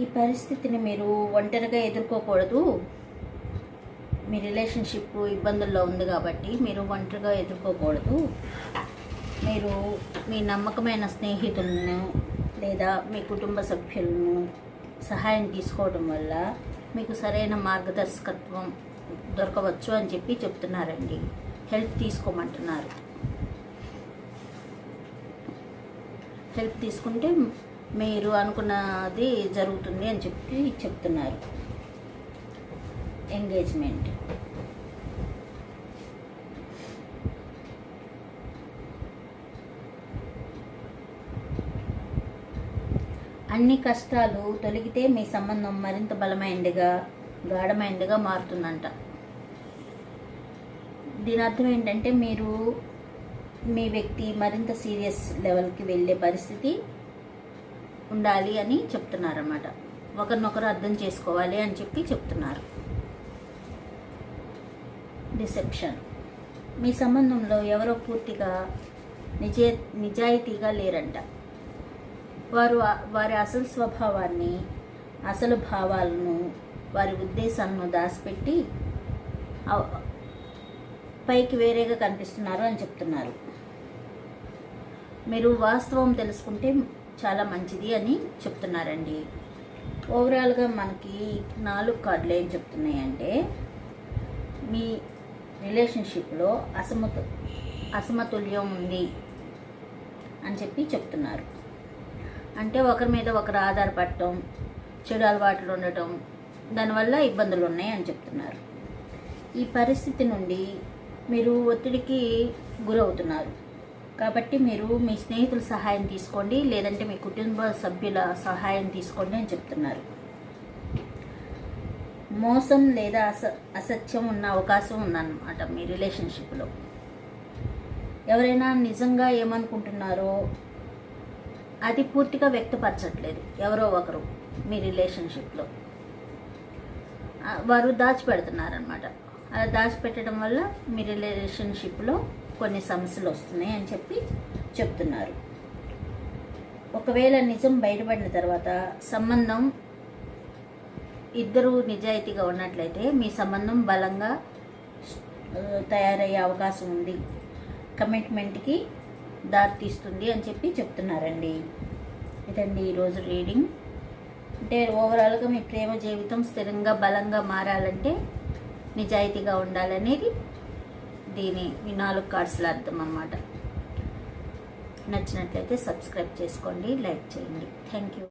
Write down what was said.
ఈ పరిస్థితిని మీరు ఒంటరిగా ఎదుర్కోకూడదు. మీ రిలేషన్షిప్ ఇబ్బందుల్లో ఉంది కాబట్టి మీరు ఒంటరిగా ఎదుర్కోకూడదు. మీరు మీ నమ్మకమైన స్నేహితులను లేదా మీ కుటుంబ సభ్యులను సహాయం తీసుకోవడం వల్ల మీకు సరైన మార్గదర్శకత్వం దొరకవచ్చు అని చెప్పి చెప్తున్నారండి. హెల్ప్ తీసుకోమంటున్నారు. హెల్ప్ తీసుకుంటే మీరు అనుకున్నది జరుగుతుంది అని చెప్పి చెప్తున్నారు. ఎంగేజ్మెంట్ అన్ని కష్టాలు తొలగితే మీ సంబంధం మరింత బలమైనదిగా గాఢమైందిగా మారుతుందంట. దీని అర్థం ఏంటంటే మీరు మీ వ్యక్తి మరింత సీరియస్ లెవెల్కి వెళ్ళే పరిస్థితి ఉండాలి అని చెప్తున్నారన్నమాట. ఒకరినొకరు అర్థం చేసుకోవాలి అని చెప్పి చెప్తున్నారు. డిసెప్షన్ మీ సంబంధంలో ఎవరో పూర్తిగా నిజే నిజాయితీగా లేరంట. వారు వారి అసలు స్వభావాన్ని అసలు భావాలను వారి ఉద్దేశాలను దాచిపెట్టి పైకి వేరేగా కనిపిస్తున్నారు అని చెప్తున్నారు. మీరు వాస్తవం తెలుసుకుంటే చాలా మంచిది అని చెప్తున్నారండి. ఓవరాల్గా మనకి నాలుగు కార్డులు ఏం చెప్తున్నాయంటే మీ రిలేషన్షిప్లో అసమతు అసమతుల్యం ఉంది అని చెప్పి చెప్తున్నారు. అంటే ఒకరి మీద ఒకరు ఆధారపడటం చెడు అలవాట్లు ఉండటం దానివల్ల ఇబ్బందులు ఉన్నాయి అని చెప్తున్నారు. ఈ పరిస్థితి నుండి మీరు ఒత్తిడికి గురవుతున్నారు. కాబట్టి మీరు మీ స్నేహితుల సహాయం తీసుకోండి లేదంటే మీ కుటుంబ సభ్యుల సహాయం తీసుకోండి అని చెప్తున్నారు. మోసం లేదా అస అసత్యం ఉన్న అవకాశం ఉందన్నమాట మీ రిలేషన్షిప్లో. ఎవరైనా నిజంగా ఏమనుకుంటున్నారో అది పూర్తిగా వ్యక్తపరచట్లేదు ఎవరో ఒకరు మీ రిలేషన్షిప్లో. వారు దాచిపెడుతున్నారనమాట అలా దాచిపెట్టడం వల్ల మీ రిలేషన్షిప్లో కొన్ని సమస్యలు వస్తున్నాయి అని చెప్పి చెప్తున్నారు. ఒకవేళ నిజం బయటపడిన తర్వాత సంబంధం ఇద్దరు నిజాయితీగా ఉన్నట్లయితే మీ సంబంధం బలంగా తయారయ్యే అవకాశం ఉంది. కమిట్మెంట్కి దారితీస్తుంది అని చెప్పి చెప్తున్నారండి. ఇదండి ఈరోజు రీడింగ్. అంటే ఓవరాల్గా మీ ప్రేమ జీవితం స్థిరంగా బలంగా మారాలంటే నిజాయితీగా ఉండాలనేది దీని ఈ నాలుగు కార్డ్స్ల అర్థం అన్నమాట. నచ్చినట్లయితే సబ్స్క్రైబ్ చేసుకోండి లైక్ చేయండి. Thank you.